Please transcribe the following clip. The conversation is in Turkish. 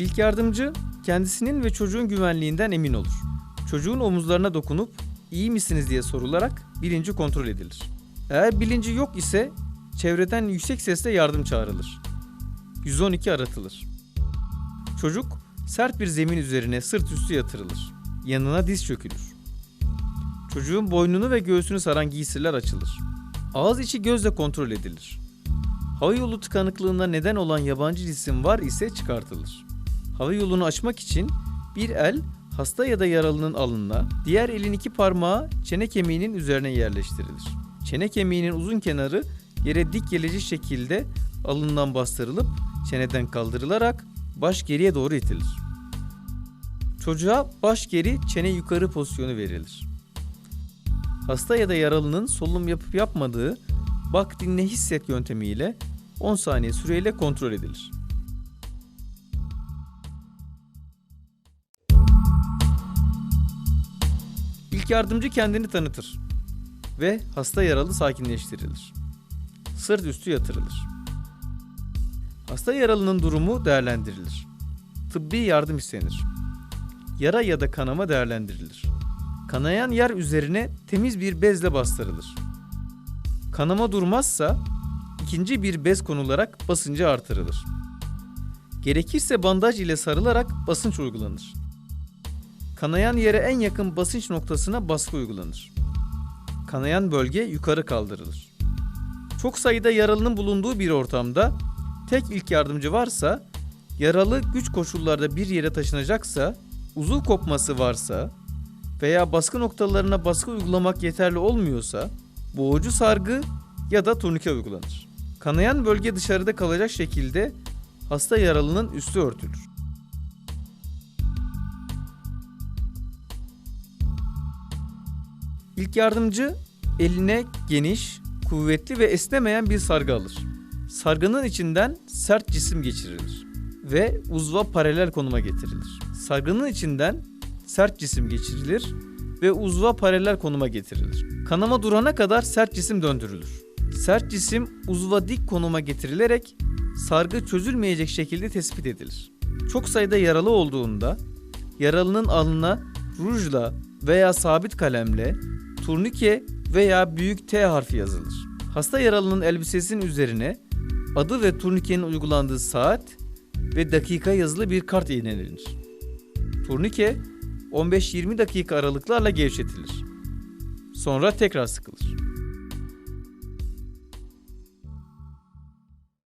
İlk yardımcı kendisinin ve çocuğun güvenliğinden emin olur. Çocuğun omuzlarına dokunup iyi misiniz diye sorularak bilinci kontrol edilir. Eğer bilinci yok ise çevreden yüksek sesle yardım çağrılır. 112 aratılır. Çocuk sert bir zemin üzerine sırt üstü yatırılır. Yanına diz çökülür. Çocuğun boynunu ve göğsünü saran giysiler açılır. Ağız içi gözle kontrol edilir. Hava yolu tıkanıklığına neden olan yabancı cisim var ise çıkartılır. Hava yolunu açmak için bir el hasta ya da yaralının alnına, diğer elin iki parmağı çene kemiğinin üzerine yerleştirilir. Çene kemiğinin uzun kenarı yere dik gelecek şekilde alından bastırılıp çeneden kaldırılarak baş geriye doğru itilir. Çocuğa baş geri çene yukarı pozisyonu verilir. Hasta ya da yaralının solunum yapıp yapmadığı bak dinle hisset yöntemiyle 10 saniye süreyle kontrol edilir. Yardımcı kendini tanıtır ve hasta yaralı sakinleştirilir. Sırt üstü yatırılır. Hasta yaralının durumu değerlendirilir. Tıbbi yardım istenir. Yara ya da kanama değerlendirilir. Kanayan yer üzerine temiz bir bezle bastırılır. Kanama durmazsa ikinci bir bez konularak basıncı artırılır. Gerekirse bandaj ile sarılarak basınç uygulanır. Kanayan yere en yakın basınç noktasına baskı uygulanır. Kanayan bölge yukarı kaldırılır. Çok sayıda yaralının bulunduğu bir ortamda tek ilk yardımcı varsa, yaralı güç koşullarda bir yere taşınacaksa, uzuv kopması varsa veya baskı noktalarına baskı uygulamak yeterli olmuyorsa boğucu sargı ya da turnike uygulanır. Kanayan bölge dışarıda kalacak şekilde hasta yaralının üstü örtülür. İlk yardımcı eline geniş, kuvvetli ve esnemeyen bir sargı alır. Sargının içinden sert cisim geçirilir ve uzva paralel konuma getirilir. Sargının içinden sert cisim geçirilir ve uzva paralel konuma getirilir. Kanama durana kadar sert cisim döndürülür. Sert cisim uzva dik konuma getirilerek sargı çözülmeyecek şekilde tespit edilir. Çok sayıda yaralı olduğunda yaralının alnına rujla veya sabit kalemle turnike veya büyük T harfi yazılır. Hasta yaralının elbisesinin üzerine adı ve turnikenin uygulandığı saat ve dakika yazılı bir kart iğnelenir. Turnike 15-20 dakika aralıklarla gevşetilir. Sonra tekrar sıkılır.